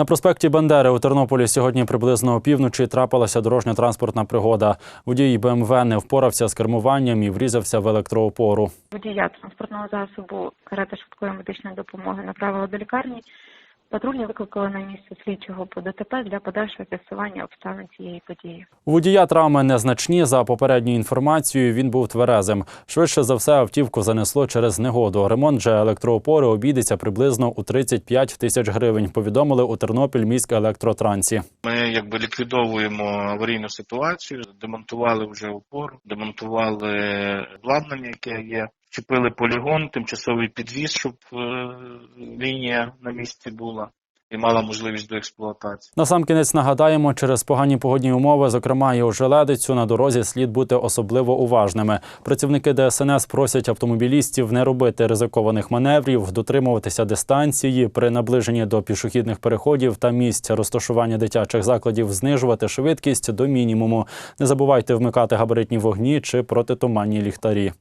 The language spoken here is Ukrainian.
На проспекті Бандери у Тернополі сьогодні приблизно опівночі трапилася дорожньо-транспортна пригода. Водій БМВ не впорався з кермуванням і врізався в електроопору. Водія транспортного засобу карета швидкої медичної допомоги направила до лікарні. Патрульні викликали на місце слідчого по ДТП для подальшого з'ясування обставин цієї події. У водія травми незначні. За попередньою інформацією, він був тверезим. Швидше за все, автівку занесло через негоду. Ремонт же електроопори обійдеться приблизно у 35 тисяч гривень. Повідомили у Тернопіль міськ електротрансі. Ми якби ліквідовуємо аварійну ситуацію, демонтували вже опору, демонтували обладнання, яке є. Чіпили полігон, тимчасовий підвіз, щоб е, лінія на місці була і мала можливість до експлуатації. Насамкінець нагадаємо, через погані погодні умови, зокрема і ожеледицю, на дорозі слід бути особливо уважними. Працівники ДСНС просять автомобілістів не робити ризикованих маневрів, дотримуватися дистанції при наближенні до пішохідних переходів та місць розташування дитячих закладів, знижувати швидкість до мінімуму. Не забувайте вмикати габаритні вогні чи протитуманні ліхтарі.